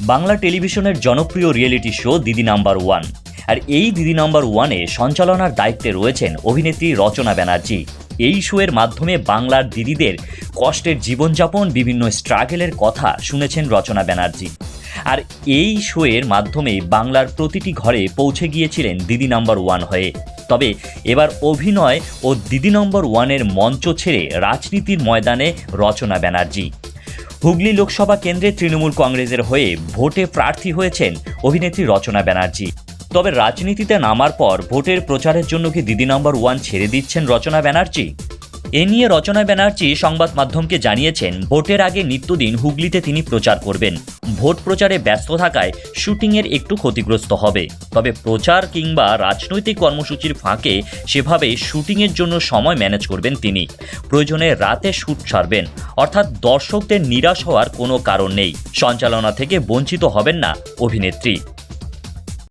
বাংলা টেলিভিশনের জনপ্রিয় reality show Didi number one. আর এই দিদি নাম্বার ওয়ানে সঞ্চালনার দায়িত্বে রয়েছেন অভিনেত্রী রচনা ব্যানার্জি। এই শোয়ের মাধ্যমে বাংলার দিদিদের কষ্টের জীবনযাপন, বিভিন্ন স্ট্রাগেলের কথা শুনেছেন রচনা ব্যানার্জি। আর এই শোয়ের মাধ্যমে বাংলার প্রতিটি ঘরে পৌঁছে গিয়েছিলেন দিদি নাম্বার ওয়ান হয়ে। তবে এবার অভিনয় ও দিদি নম্বর ওয়ানের মঞ্চ ছেড়ে রাজনীতির ময়দানে রচনা ব্যানার্জি। হুগলি লোকসভা কেন্দ্রে তৃণমূল কংগ্রেসের হয়ে ভোটে প্রার্থী হয়েছেন অভিনেত্রী রচনা ব্যানার্জি। তবে রাজনীতিতে নামার পর ভোটের প্রচারের জন্য কি দিদি নম্বর ওয়ান ছেড়ে দিচ্ছেন রচনা ব্যানার্জি? এ নিয়ে রচনা ব্যানার্জি সংবাদ মাধ্যমকে জানিয়েছেন, ভোটের আগে নিত্যদিন হুগলিতে তিনি প্রচার করবেন। ভোট প্রচারে ব্যস্ত থাকায় শুটিংয়ের একটু ক্ষতিগ্রস্ত হবে। তবে প্রচার কিংবা রাজনৈতিক কর্মসূচির ফাঁকে সেভাবে শুটিংয়ের জন্য সময় ম্যানেজ করবেন তিনি। প্রয়োজনে রাতে শ্যুট ছাড়বেন। অর্থাৎ দর্শকদের নিরাশ হওয়ার কোনো কারণ নেই। সঞ্চালনা থেকে বঞ্চিত হবেন না অভিনেত্রী।